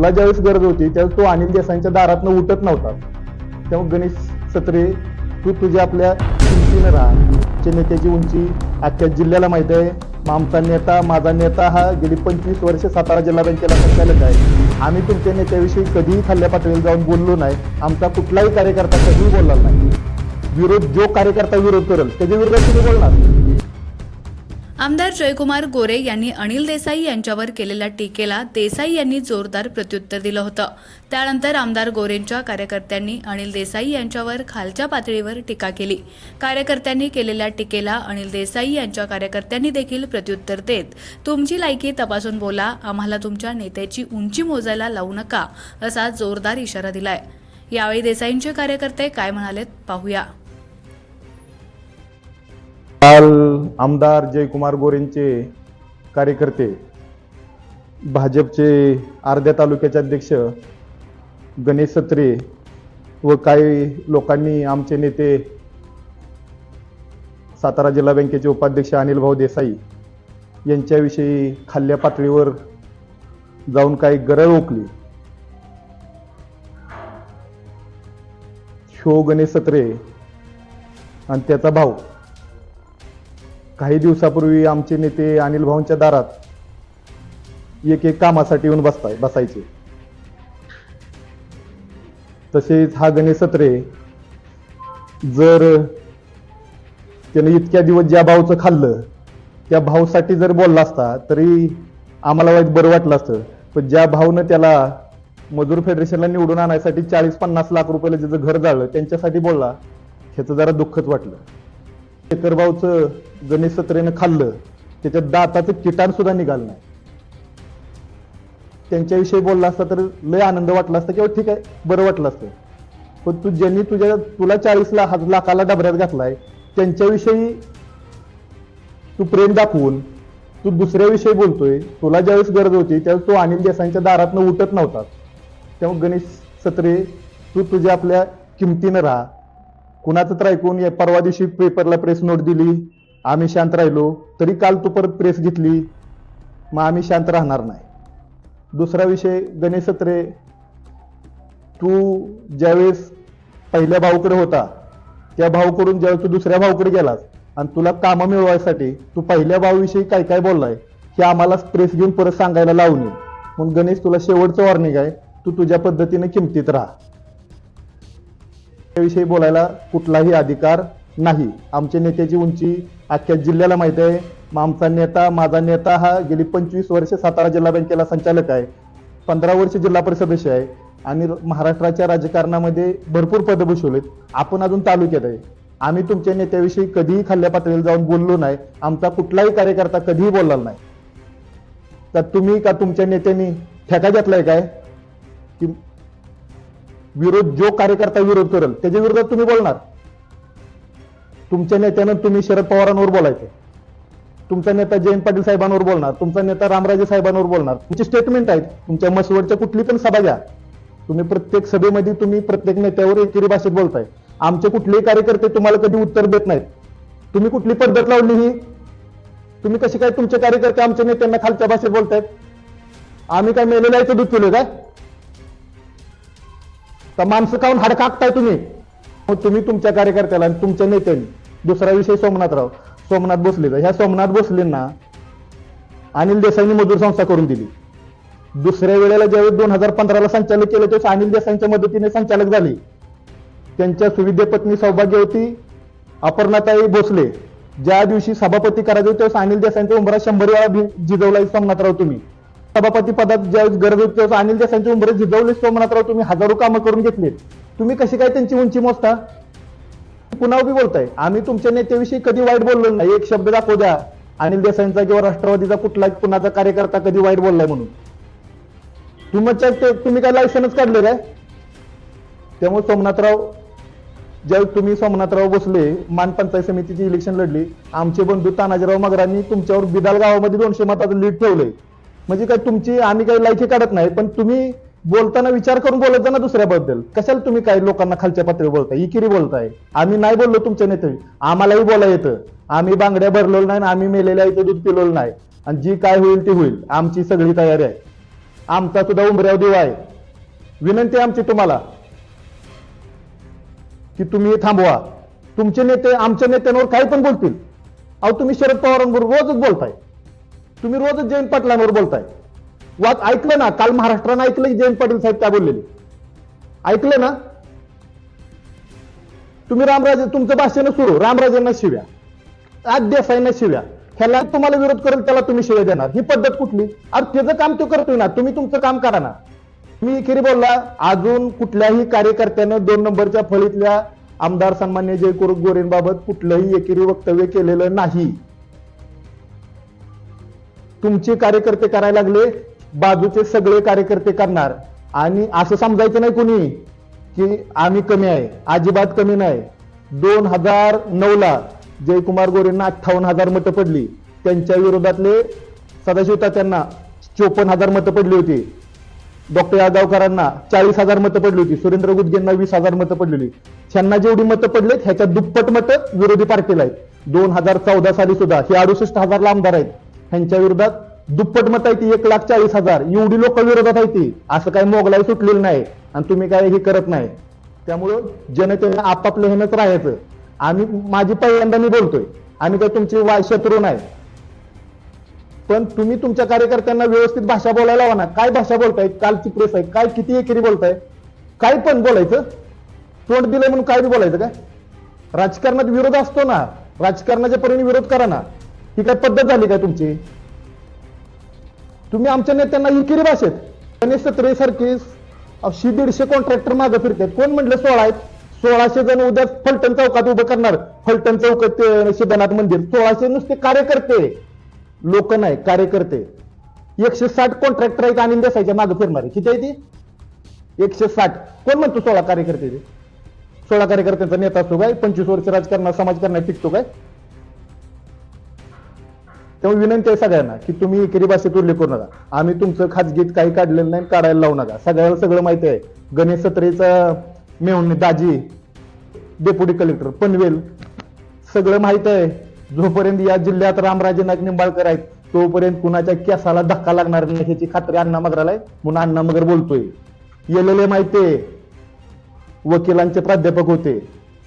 तुला ज्यावेळेस गरज होती त्यावेळेस तो अनिल देसाईंच्या दारातनं उठत नव्हता. तेव्हा गणेश सत्रे तू तुझ्या आपल्या किमतीनं राहा. नेत्याची उंची अख्ख्या जिल्ह्याला माहीत आहे. आमचा नेता माझा नेता हा गेली पंचवीस वर्ष सातारा जिल्हा बँकेला संचालक आहे. आम्ही तुमच्या नेत्याविषयी कधीही खाल्ल्या पातळीवर जाऊन बोललो नाही. आमचा कुठलाही कार्यकर्ता कधीही बोलला नाही. विरोध जो कार्यकर्ता विरोध करेल त्याच्या विरोधात तुम्ही बोलणार. आमदार जयकुमार गोरे यांनी अनिल देसाई यांच्यावर केलेल्या टीकेला देसाई यांनी जोरदार प्रत्युत्तर दिलं होतं. त्यानंतर आमदार गोरेंच्या कार्यकर्त्यांनी अनिल देसाई यांच्यावर खालच्या पातळीवर टीका केली. कार्यकर्त्यांनी केलेल्या टीकेला अनिल देसाई यांच्या कार्यकर्त्यांनी देखील प्रत्युत्तर देत तुमची लायकी तपासून बोला आम्हाला तुमच्या नेत्याची उंची मोजायला लावू नका असा जोरदार इशारा दिलाय. यावेळी देसाईंचे कार्यकर्ते काय म्हणालेत पाहूया. काल आमदार जयकुमार गोरेंचे कार्यकर्ते भाजपचे अर्ध्या तालुक्याचे अध्यक्ष गणेश सत्रे व काही लोकांनी आमचे नेते सातारा जिल्हा बँकेचे उपाध्यक्ष अनिल भाऊ देसाई यांच्याविषयी खाल्ल्या पातळीवर जाऊन काही गरळ ओकली. शो गणेश सत्रे आणि त्याचा भाऊ काही दिवसापूर्वी आमचे नेते अनिल भाऊंच्या दारात एक एक कामासाठी येऊन बसताय बसायचे. तसेच हा गणेश सत्रे जर त्याने इतक्या दिवस ज्या भाऊचं खाल्लं त्या भाऊसाठी जर बोलला असता तरी आम्हाला वाईट बरं वाटलं असतं. पण ज्या भाऊनं त्याला मजूर फेडरेशनला निवडून आणायसाठी चाळीस पन्नास लाख रुपयाला ज्याचं घर जाळलं त्यांच्यासाठी बोलला ह्याचं जरा दुःखच वाटलं. शेखरभाऊचं गणेश सत्रेनं खाल्लं त्याच्यात दाताचं किटाण सुद्धा निघालं नाही. त्यांच्याविषयी बोलला असता तर लय आनंद वाटला असता किंवा ठीक आहे बरं वाटलं असतं. पण तू ज्यांनी तुझ्या तुला चाळीस लाख लाखाला डबऱ्यात घातलाय त्यांच्याविषयी तू प्रेम दाखवून तू दुसऱ्याविषयी बोलतोय तुला ज्यावेळेस गरज होती त्यावेळेस तो अनिल देसाईंच्या दारातनं उठत नव्हता त्यामुळे गणेश सत्रे तू तुझ्या आपल्या किमतीनं राहा. कुणाचं तर ऐकून परवा दिवशी पेपरला प्रेस नोट दिली आम्ही शांत राहिलो तरी काल तू परत प्रेस घेतली मग आम्ही शांत राहणार नाही. दुसरा विषय गणेश सत्रे तू ज्यावेळेस पहिल्या भाऊकडे होता त्या भाऊकडून ज्यावेळेस तू दुसऱ्या भाऊकडे गेलास आणि तुला कामं मिळवायसाठी तू पहिल्या भाऊविषयी काय काय बोललाय हे आम्हाला प्रेस घेऊन परत सांगायला लावू नये म्हणून गणेश तुला शेवटचं वॉर्निंग आहे तू तुझ्या पद्धतीने किमतीत राहा. त्याविषयी बोलायला कुठलाही अधिकार नाही. आमच्या नेत्याची उंची अख्ख्या जिल्ह्याला माहीत आहे. मग आमचा नेता माझा नेता हा गेली पंचवीस वर्ष सातारा जिल्हा बँकेला संचालक आहे. पंधरा वर्ष जिल्हा परिषद आहे. आणि महाराष्ट्राच्या राजकारणामध्ये भरपूर पदं भूषवलेत. आपण अजून तालुक्यात आहे. आम्ही तुमच्या नेत्याविषयी कधीही खाल्ल्या पातळीवर जाऊन बोललो नाही. आमचा कुठलाही कार्यकर्ता कधीही बोलला नाही. तर तुम्ही का तुमच्या नेत्यांनी ठेका घेतलाय काय? की विरोध जो कार्यकर्ता विरोध करेल त्याच्या विरोधात तुम्ही बोलणार. तुमच्या नेत्यानं तुम्ही शरद पवारांवर बोलायचं. तुमचा नेता जयंत पाटील साहेबांवर बोलणार तुमचा नेता रामराजे साहेबांवर बोलणार. तुमची स्टेटमेंट आहेत. तुमच्या मसवडच्या कुठली पण सभा घ्या. तुम्ही प्रत्येक सभेमध्ये तुम्ही प्रत्येक नेत्यावर एकेरी भाषेत बोलताय. आमचे कुठलेही कार्यकर्ते तुम्हाला कधी उत्तर देत नाहीत. तुम्ही कुठली पद्धत लावली ही? तुम्ही कसे काय तुमचे कार्यकर्ते आमच्या नेत्यांना खालच्या भाषेत बोलतायत? आम्ही काय मेलेलं आहे दूध पिलोय काय? तर माणसं खाऊन हडकाकताय तुम्ही? मग तुम्ही तुमच्या कार्यकर्त्याला आणि तुमच्या नेत्यांनी. दुसरा विषय सोमनाथराव. सोमनाथ भोसलेचा. ह्या सोमनाथ भोसलेंना अनिल देसाईंनी मजूर संस्था करून दिली. दुसऱ्या वेळेला ज्यावेळी दोन हजार पंधराला संचालक केलं तेव्हा अनिल देसाईंच्या मदतीने संचालक झाली. त्यांच्या सुविधे पत्नी सौभाग्यवती अपर्णाताई भोसले. ज्या दिवशी सभापती करायचे तेव्हा अनिल देसाईंच्या उंबरात शंभर वेळा जिजवलाय जिजवला सोमनाथराव तुम्ही. सभापती पदात ज्यावेळेस गरज होती त्यावेळेस अनिल देसाईंच्या उंबरे जिजवले सोमनाथराव तुम्ही हजारो कामं करून घेतलीत तुम्ही कशी काय त्यांची उंची मोजता? पुन्हा उभी बोलताय. आम्ही तुमच्या नेत्याविषयी कधी वाईट बोललो नाही. एक शब्द दाखवू द्या. अनिल देसाईंचा किंवा राष्ट्रवादीचा कुठला कुणाचा कार्यकर्ता कधी वाईट बोललाय म्हणून? तुमच्या ते- तुम्ही काय लायसनच काढले रे त्यामुळे सोमनाथराव ज्यावेळी तुम्ही सोमनाथराव बसले मान पंचायत समितीची इलेक्शन लढली आमचे बंधू तानाजीराव मगरांनी तुमच्यावर बिदाल गावामध्ये दोनशे मताचं लीड ठेवलंय. म्हणजे काय तुमची आम्ही काही लायकी काढत नाही पण तुम्ही बोलताना विचार करून बोलत जा ना दुसऱ्याबद्दल. कशाला तुम्ही काही लोकांना खालच्या पातळीवर बोलताय? इकिरी बोलताय. आम्ही नाही बोललो तुमच्या नेते आम्हालाही बोला येतं आम्ही बांगड्या भरलेलो नाही आणि आम्ही मेलेल्या इथं दूध पिलेलं नाही. आणि जी काय होईल ती होईल. आमची सगळी तयारी आहे. आमचा सुद्धा उमऱ्याव देव आहे. विनंती आमची तुम्हाला. की तुम्ही थांबवा. तुमचे नेते आमच्या नेत्यांवर काही पण बोलतील. अहो तुम्ही शरद पवारांबरोबर रोजच बोलताय. तुम्ही रोजच जयंत पाटलांवर बोलताय. वाच ऐकलं ना काल महाराष्ट्रानं ऐकलं की जयंत पाटील साहेब त्या बोललेले. ऐकलं ना? तुम्ही रामराजे तुमचं भाषण सुरू रामराजेंना शिव्या. आज देसाईंना शिव्या. ह्याला तुम्हाला विरोध करेल त्याला तुम्ही शिव्या देणार. ही पद्धत कुठली? अरे त्याचं काम तो करतोय ना तुम्ही तुमचं काम करा ना. मी एकेरी बोलला अजून कुठल्याही कार्यकर्त्यानं दोन नंबरच्या फळीतल्या आमदार सन्मान्य जयकुर गोरेंबाबत कुठलंही एकेरी वक्तव्य केलेलं नाही. तुमचे कार्यकर्ते करायला लागले बाजूचे सगळे कार्यकर्ते करणार. आणि असं समजायचं नाही कोणी की आम्ही कमी आहे अजिबात कमी नाही. दोन हजार नऊला जयकुमार गोरेंना अठ्ठावन्न हजार मतं पडली. त्यांच्या विरोधातले सदाशिव तात्यांना चोपन्न हजार मतं पडली होती. डॉक्टर यादवकरांना चाळीस हजार मतं पडली होती. सुरेंद्र गुदगेंना वीस हजार मतं पडलेली त्यांना जेवढी मतं पडलेत ह्याच्या दुप्पट मतं विरोधी पार्टीला आहेत. दोन हजार चौदा साली सुद्धा हे अडुसष्ट हजारला आमदार आहेत. ह्यांच्या विरोधात दुप्पट मत आहे ती एक लाख चाळीस हजार. एवढी लोक विरोधात आहे ती. असं काही मोगलाई सुटलेलं नाही. आणि तुम्ही काय हे करत नाही. त्यामुळं जनतेनं आपापल्या हेनच राहायचं. आम्ही माझी पहिल्यांदा मी बोलतोय. आम्ही काय तुमची वाय शत्रू नाही. पण तुम्ही तुमच्या कार्यकर्त्यांना व्यवस्थित भाषा बोलायला हवा ना. काय भाषा बोलताय? कालची प्रेस आहे. काय किती एकेरी बोलताय? काय पण बोलायचं. तोंड दिलंय म्हणून काय बोलायचं काय? राजकारणात विरोध असतो ना. राजकारणाच्या परीने विरोध करा ना. ही काय पद्धत झाली काय तुमची? तुम्ही आमच्या नेत्यांना इकिरी भाषेत गणेश सत्रे सारखी अशी दीडशे कॉन्ट्रॅक्टर मागे फिरतात. कोण म्हटलं सोळा आहेत? सोळाशे जण उद्या फलटण चौकात उभं करणार. फलटण चौकात ते सिद्धनाथ मंदिर. सोळाशे नुसते कार्यकर्ते. लोक नाही कार्यकर्ते. एकशे साठ कॉन्ट्रॅक्टर आहेत आणि देसाईच्या मागे फिरणारे किती आहे ती? एकशे साठ. कोण म्हणतो सोळा कार्यकर्ते ते? सोळा कार्यकर्त्यांचा नेता असतो काय? पंचवीस वर्ष राजकारणात समाजकारणात टिकतो काय? त्यामुळे विनंती आहे सगळ्यांना की तुम्ही एकेरी भाषेत उल्लेख करू नका. आम्ही तुमचं खाजगीत काही काढलेलं नाही काढायला लावू नका. सगळ्याला सगळं माहिती आहे. गणेश सत्रेचा मेहुणी दाजी डेप्युटी कलेक्टर पनवेल सगळं माहीत आहे. जोपर्यंत या जिल्ह्यात रामराजे नाईक निंबाळकर आहेत तोपर्यंत कुणाच्या केसाला धक्का लागणार नाही ह्याची खात्री अण्णा मगराला आहे. म्हणून अण्णा मगर बोलतोय. येलेले माहिती वकिलांचे प्राध्यापक होते.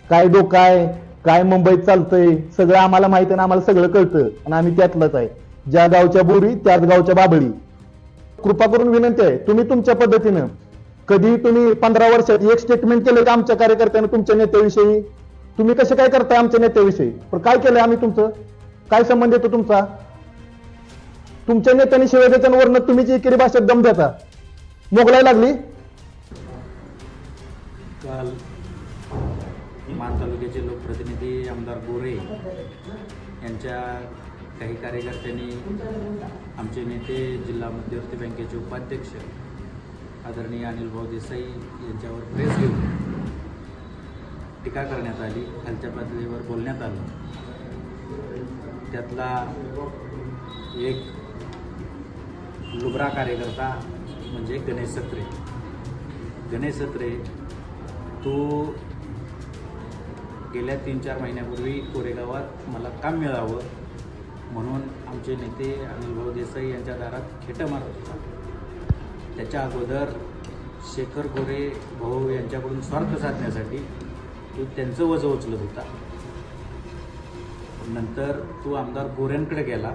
काय डोकाय काय मुंबईत चालतंय सगळं आम्हाला माहिती आहे ना आम्हाला सगळं कळतं. आणि आम्ही त्यातलंच आहे. ज्या गावच्या बोरी त्याच गावच्या बाबळी कृपा करून विनंती आहे तुम्ही तुमच्या पद्धतीनं कधी तुम्ही पंधरा वर्षात एक स्टेटमेंट केलं का आमच्या कार्यकर्त्यानं तुमच्या नेत्याविषयी. तुम्ही कसे काय करताय आमच्या नेत्याविषयी? पण काय केलंय आम्ही तुमचं? काय संबंध येतो तुमचा? तुमच्या नेत्यांनी शिवाय त्याच्यावरनं तुम्ही जी एकेरी भाषेत दम देता मोगलाय लागली? मान तालुक्याचे लोकप्रतिनिधी आमदार गोरे यांच्या काही कार्यकर्त्यांनी आमचे नेते जिल्हा मध्यवर्ती बँकेचे उपाध्यक्ष आदरणीय अनिल भाऊ देसाई यांच्यावर प्रेस घेऊन टीका करण्यात आली. खालच्या पातळीवर बोलण्यात आलं. त्यातला एक लुबरा कार्यकर्ता म्हणजे गणेश सत्रे. गणेश सत्रे तो गेल्या तीन चार महिन्यापूर्वी कोरेगावात मला काम मिळावं म्हणून आमचे नेते अनिल भाऊ देसाई यांच्या दारात खेटं मारत होता. त्याच्या अगोदर शेखर गोरे भाऊ यांच्याकडून स्वार्थ साधण्यासाठी तू त्यांचं वजं उचलत होता. नंतर तू आमदार गोऱ्यांकडे गेला.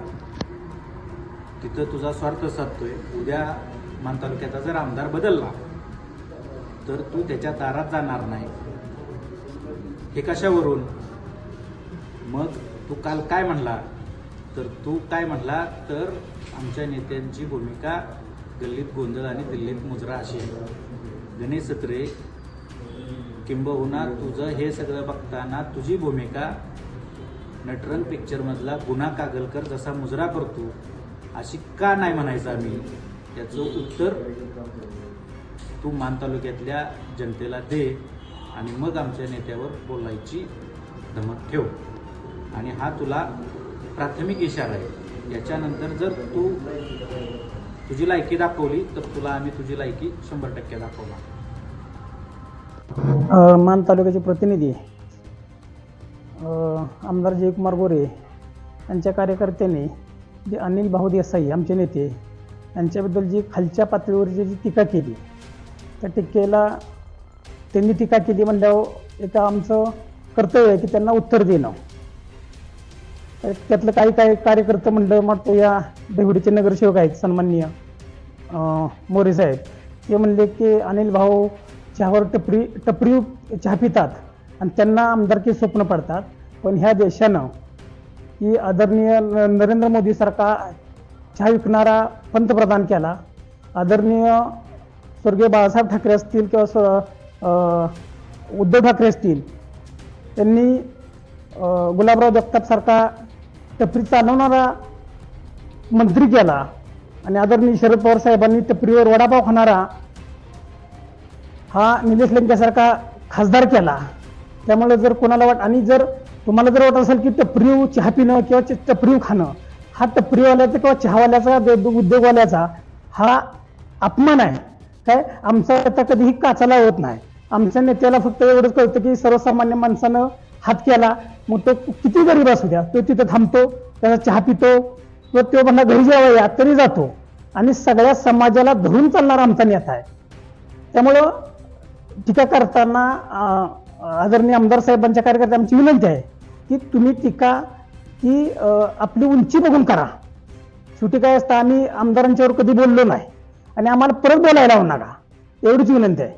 तिथं तुझा स्वार्थ साधतोय. उद्या मान तालुक्याचा जर आमदार बदलला तर तू त्याच्या दारात जाणार नाही. हे कशावरून? मग तू काल काय म्हणला? तर तू काय म्हणला? तर आमच्या नेत्यांची भूमिका गल्लीत गोंधळ आणि दिल्लीत मुजरा अशी गणेश सत्रे किंबहुना तुझं हे सगळं बघताना तुझी भूमिका नटरंग पिक्चरमधला गुन्हा कागलकर जसा मुजरा करतो अशी का नाही म्हणायचं आम्ही? याचं उत्तर तू मान तालुक्यातल्या जनतेला दे. आणि मग आमच्या नेत्यावर बोलायची धमक ठेव. आणि हा तुला प्राथमिक इशारा आहे. याच्यानंतर जर तू तुझी लायकी दाखवली तर तुला आम्ही तुझी लायकी शंभर टक्के दाखवणार. मान तालुक्याचे प्रतिनिधी आमदार जयकुमार गोरे यांच्या कार्यकर्त्यांनी जे अनिल भाऊ देसाई आमचे नेते यांच्याबद्दल जी खालच्या पातळीवर जी जी टीका केली त्या टीकेला त्यांनी टीका केली म्हणल्यावर एक आमचं कर्तव्य आहे की त्यांना उत्तर देणं. त्यातलं काही काही कार्यकर्ते म्हणलं मग या देवडीचे नगरसेवक आहेत सन्माननीय मोरे साहेब. ते म्हणले की अनिल भाऊ चहावर टपरी टपरी चहा पितात आणि त्यांना आमदारकी स्वप्न पडतात. पण ह्या देशानं की आदरणीय न- नरेंद्र मोदीसारखा चहा विकणारा पंतप्रधान केला. आदरणीय स्वर्गीय बाळासाहेब ठाकरे असतील किंवा उद्धव ठाकरे असतील त्यांनी गुलाबराव जगतापसारखा टपरी चालवणारा मंत्री केला आणि आदरणीय शरद पवार साहेबांनी टपरीवर वडापाव खाणारा हा निलेश लंकेसारखा खासदार केला. त्यामुळे जर कोणाला वाट आणि जर तुम्हाला जर वाटत असेल की टपरीव चहा पिणं किंवा टपरीव खाणं हा टपरीवाल्याचा किंवा चहावाल्याचा उद्योगवाल्याचा हा अपमान आहे. काय? आमचा आता कधीही काचाला होत नाही. आमच्या नेत्याला फक्त एवढंच कळतं की सर्वसामान्य माणसानं हात केला. मग तो किती गरीब असू द्या तो तिथं थांबतो त्याचा चहा पितो व तो म्हणा घरी जेव्हा या तरी जातो. आणि सगळ्या समाजाला धरून चालणारा आमचा नेता आहे. त्यामुळं टीका करताना आदरणीय आमदार साहेबांच्या कार्यकर्त्या आमची विनंती आहे की तुम्ही टीका ही आपली उंची बघून करा. शेवटी काय असतं आम्ही आमदारांच्यावर कधी बोललो नाही. आणि आम्हाला परत बोलायला लावू नका. एवढीच विनंती आहे.